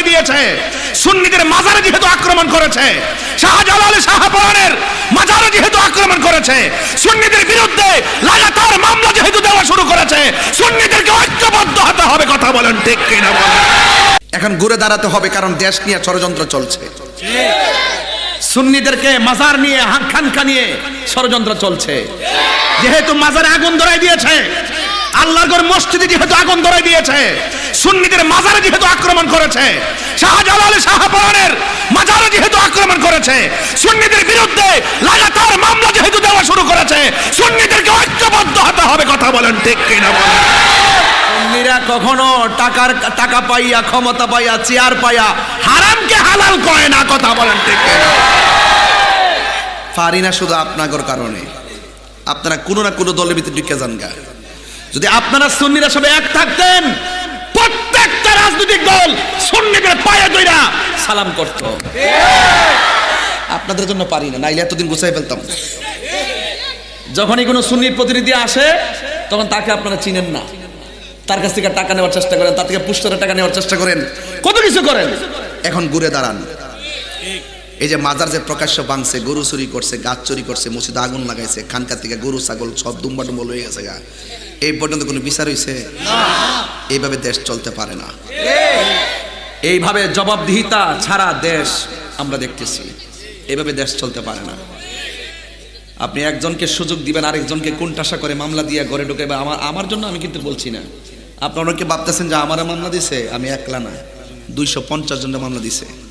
ধরাই দিয়েছে। সুন্নিদের মাজারে যেহেতু আক্রমণ করেছে শাহজালাল শাহপরানের মাজারে যেহেতু আক্রমণ করেছে সুন্নিদের বিরুদ্ধে লাগাতার মামলা যেহেতু দেওয়া শুরু করেছে সুন্নিদেরকে ঐক্যবদ্ধ হতে হবে কথা বলেন ঠিক কিনা বলেন। এখন ঘুরে দাঁড়াতে হবে কারণ দেশ নিয়ে ষড়যন্ত্র চলছে। সুন্নিদেরকে মাজার নিয়ে খানকা নিয়ে ষড়যন্ত্র চলছে। যেহেতু মাজারে আগুন ধরাই দিয়েছে আল্লাহর মসজিদে যেহেতু আগুন ধরাই দিয়েছে সুন্নিদের মাজারে যেহেতু আক্রমণ করেছে, শাহজালাল শাহপরানের মাজারে যেহেতু আক্রমণ করেছে, সুন্নিদের বিরুদ্ধে লাগাতার মামলা যেহেতু দেওয়া শুরু করেছে, সুন্নিদেরকে ঐক্যবদ্ধ হতে হবে কথা বলেন ঠিক কিনা বলেন। সুন্নিরা কখনো টাকার টাকা পাইয়া, ক্ষমতা পাইয়া, চেয়ার পাইয়া, হারামকে হালাল করে না কথা বলেন ঠিক কিনা পারি না শুধু আপনাগর কারণে। আপনারা কোনো না কোনো দলের ভিতরে ঢুকে যান গা। যদি আপনারা সুন্নিরা সবাই এক থাকতেন রাজনৈতিক দল সুন্নিদের পায়ে দইরা সালাম করত। আপনাদের জন্য পারি না নাইলে এতদিন গুছাই ফেলতাম। যখনই কোনো সুন্নির প্রতিনিধি আসে তখন তাকে আপনারা চিনেন না। তার কাছ থেকে টাকা নেওয়ার চেষ্টা করেন তার থেকে পুষ্টরের টাকা নেওয়ার চেষ্টা করেন। কত কিছু করেন? এখন ঘুরে দাঁড়ান। এই যে মাজার যে প্রকাশ্য ভাঙছে, গরু চুরি করছে, গাছ চুরি করছে, মসজিদে আগুন লাগাইছে খানকার থেকে গরু, ছাগল সব দুম্বা টুম্বা লয়ে গেছে গা। এই পর্যন্ত কোনো বিচার হয়েছে এইভাবে দেশ চলতে পারে না। এইভাবে জবাবদিহিতা ছাড়া দেশ আমরা দেখতেছি। এইভাবে দেশ চলতে পারে না। আপনি একজনকে সুযোগ দিবেন, আরেকজনকে কোনটাশা করে মামলা দিয়ে ঘরে ঢুকে আমার আমার জন্য আমি কিন্তু বলছি না। আপনারা অনেকে ভাবতেছেন যে আমার মামলা দিছে? আমি একলা না। দুইশো পঞ্চাশ জনের মামলা দিছে।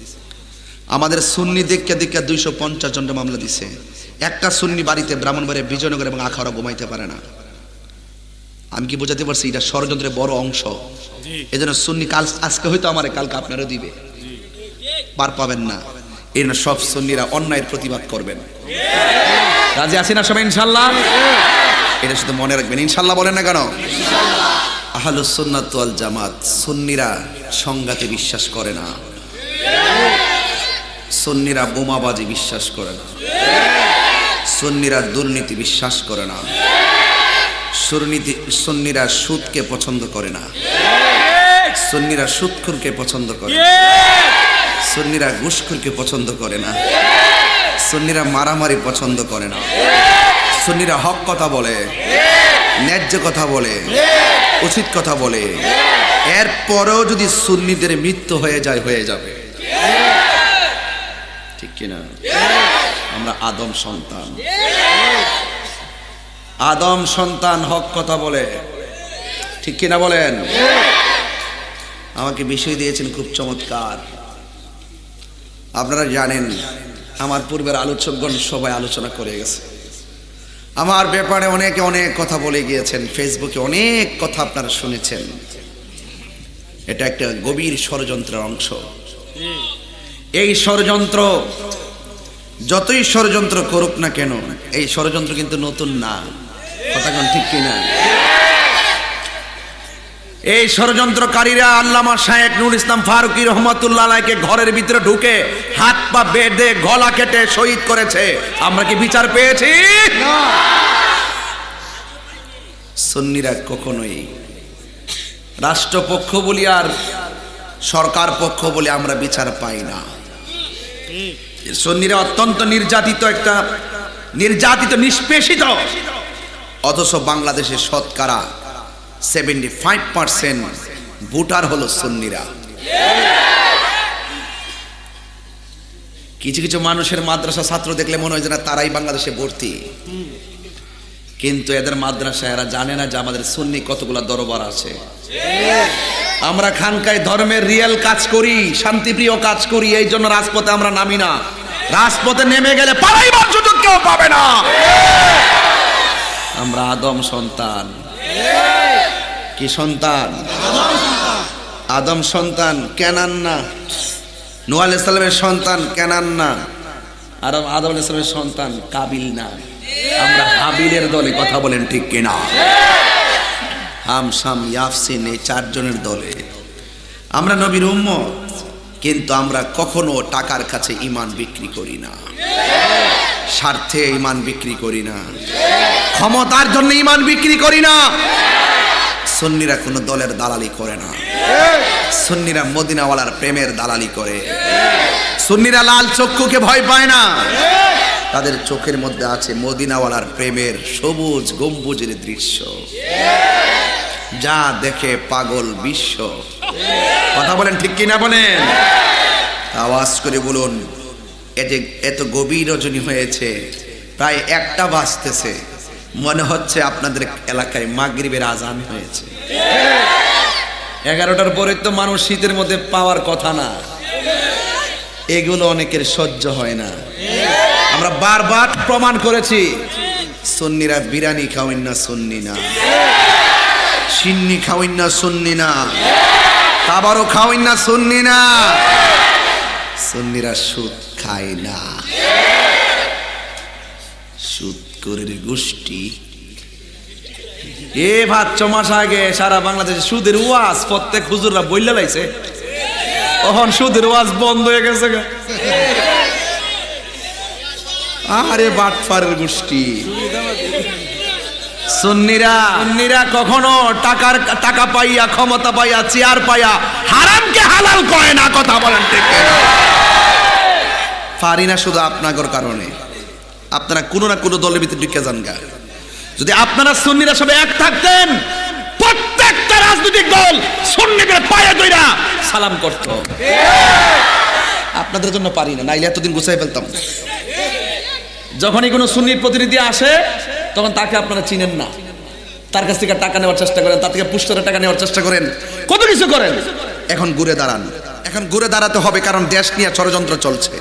আমাদের সুন্নি দেখে দেখে দুইশো পঞ্চাশ জনের মামলা দিছে। একটা সুন্নি বাড়িতে ব্রাহ্মণবাড়িয়া বিজয়নগর এবং আখাড়া ঘুমাইতে পারে না। আমি কি বোঝাতে পারছি এটা ষড়যন্ত্রের বড় অংশ? এই জন্য সুন্নি কাল আজকে হয়তো আমার কালকে আপনারও দিবে। পার পাবেন না। এই জন্য সব সুন্নিরা অন্যায়ের প্রতিবাদ করবেন। রাজি আছি না সবাই ইনশাল্লাহ? এটা শুধু মনে রাখবেন। ইনশাল্লাহ বলেন না কেন? আহলুস সুন্নাত জামাত সুন্নিরা সংঘাতে বিশ্বাস করে না। সুন্নিরা বোমাবাজি বিশ্বাস করে না। সন্নিরা দুর্নীতি বিশ্বাস করে না। সুরনীতি সুন্নিরা সুদকে পছন্দ করে না। সুন্নিরা সুদখুরকে পছন্দ করে। সুন্নিরা ঘুষখুরকে পছন্দ করে না। সুন্নিরা মারামারি পছন্দ করে না। সন্নিরা হক কথা বলে, ন্যায্য কথা বলে, উচিত কথা বলে। এরপরেও যদি সুন্নিদের মৃত্যু হয়ে যায়, হয়ে যাবে। ঠিক কিনা? আমরা আদম সন্তান। আদম সন্তান হক কথা বলে। ঠিক কিনা বলেন? আমাকে বিষয় দিয়েছেন খুব চমৎকার। আপনারা জানেন আমার পূর্বের আলোচকগণ সবাই আলোচনা করে গেছে। আমার ব্যাপারে অনেকে অনেক কথা বলে গিয়েছেন ফেসবুকে অনেক কথা আপনারা শুনেছেন। এটা একটা গভীর ষড়যন্ত্রের অংশ। এই ষড়যন্ত্র যতই ষড়যন্ত্র করুক না কেন এই ষড়যন্ত্র কিন্তু নতুন না। কথাগণ ঠিক কিনা? এই ষড়যন্ত্রকারীরা আল্লামা শায়েক নুর ইসলাম ফারুকি রহমতুল্লাহ আলাইকে ঘরের ভিতরে ঢুকে হাত পা বেঁধে গলা কেটে শহীদ করেছে। আমরা কি বিচার পেয়েছি? সুন্নিরা কখনোই রাষ্ট্রপক্ষ বলি আর সরকার পক্ষ বলে আমরা বিচার পাই না। সুন্নিরা অত্যন্ত নির্যাতিত একটা নির্যাতিত, নিষ্পেষিত। অথচ বাংলাদেশের শতকরা সেভেন্টি ফাইভ পার্সেন্ট ভোটার হলো সন্নিরা। কিছু কিছু মানুষের মাদ্রাসা ছাত্র দেখলে মনে হয় যে না, তারাই বাংলাদেশে ভর্তি। কিন্তু এদের মাদ্রাসা এরা জানে না যে আমাদের সুন্নি কতগুলো দরবার আছে। আমরা খানকায় ধর্মের রিয়েল কাজ করি, শান্তিপ্রিয় কাজ করি, এই জন্য রাজপথে আমরা নামি না। রাজপথে নেমে গেলে পালাইবার সুযোগ কেউ পাবে না। আমরা আদম সন্তান। কি সন্তান? আদম সন্তান, কেনান না। নোয়াল ইসলামের সন্তান, কেনান না। আর আদম ইসলামের সন্তান কাবিল না। আমরা হাবিলের দলে কথা বলেন ঠিক কিনা? হাম সাম ইয়াফসিন এই চারজনের দলে। আমরা নবীর উম্মত, কিন্তু আমরা কখনো টাকার কাছে ইমান বিক্রি করি না। স্বার্থে ইমান বিক্রি করি না। ক্ষমতার জন্য ইমান বিক্রি করি না। সুন্নিরা কোনো দলের দালালি করে না। সুন্নিরা মদিনাওয়ালার প্রেমের দালালি করে। সুন্নিরা লাল চক্ষুকে ভয় পায় না। তাদের চোখের মধ্যে আছে মদিনাওয়ালার প্রেমের সবুজ গম্বুজের দৃশ্য। যা দেখে পাগল বিশ্ব। কথা বলেন, ঠিক কিনা বলেন? আওয়াজ করে বলুন এতে এত গভীর রজনী হয়েছে, প্রায় একটা বাজতেছে। মনে হচ্ছে আপনাদের এলাকায় মাগরিবের আজান হয়েছে। এগারোটার পরে তো মানুষ শীতের মধ্যে পাওয়ার কথা না। এগুলো অনেকের সহ্য হয় না। আমরা বারবার প্রমাণ করেছি, সন্নিরা বিরানি খাওয়েন না, সুন্নি না। সিন্নি খাওয়েন না, সুন্নি না। কাবারও খাওয়েন না, সুন্নি না। সুন্নিরা সুদ খায় না। সুদ করে গোষ্ঠী। এ ভাত ছ মাস আগে সারা বাংলাদেশে সুদের ওয়াজ প্রত্যেক হুজুররা বইলে লাইছে। তখন সুদের ওয়াজ বন্ধ হয়ে গেছে। আরে বাটফারের গোষ্ঠী। সুন্নিরা সুন্নিরা কখনো টাকার, টাকা পাইয়া, ক্ষমতা পাইয়া, চেয়ার পাইয়া, হারামকে হালাল করে না, কথা বলেন ঠিক পারি না শুধু আপনাগর কারণে। আপনারা কোনো না কোনো দলের ভিতরে ঢুকে যান গা। যদি আপনারা সুন্নিরা সবাই এক থাকতেন, প্রত্যেকটা রাজনৈতিক দল সুন্নিদের পায়ে দইরা সালাম করত। আপনাদের জন্য পারি না, নাইলে এতদিন গুছাই ফেলতাম। যখনই কোনো সুন্নির প্রতিনিধি আসে তখন তাকে আপনারা চিনেন না। তার কাছ থেকে টাকা নেওয়ার চেষ্টা করেন তার থেকে পুস্তকের টাকা নেওয়ার চেষ্টা করেন। কত কিছু করেন? এখন ঘুরে দাঁড়ান। এখন ঘুরে দাঁড়াতে হবে কারণ দেশ নিয়ে ষড়যন্ত্র চলছে।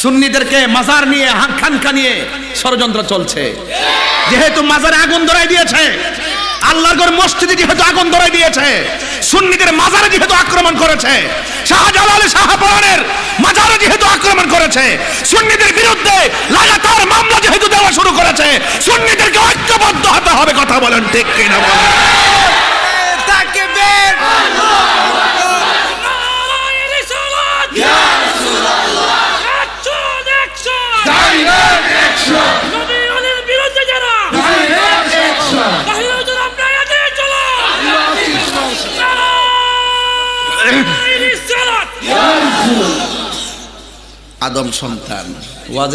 সুন্নিদেরকে মাজার নিয়ে খানকা নিয়ে ষড়যন্ত্র চলছে। যেহেতু মাজারে আগুন ধরাই দিয়েছে আল্লাহর ঘর মসজিদে যেহেতু আগুন ধরাই দিয়েছে সুন্নিদের মাজারে যেহেতু আক্রমণ করেছে শাহজালাল শাহপরানের মাজারে যেহেতু আক্রমণ করেছে সুন্নিদের বিরুদ্ধে লাগাতার মামলা যেহেতু দেওয়া শুরু করেছে সুন্নিদেরকে ঐক্যবদ্ধ হতে হবে কথা বলেন ঠিক কিনা বলেন। আদম সন্তান। ওয়াজে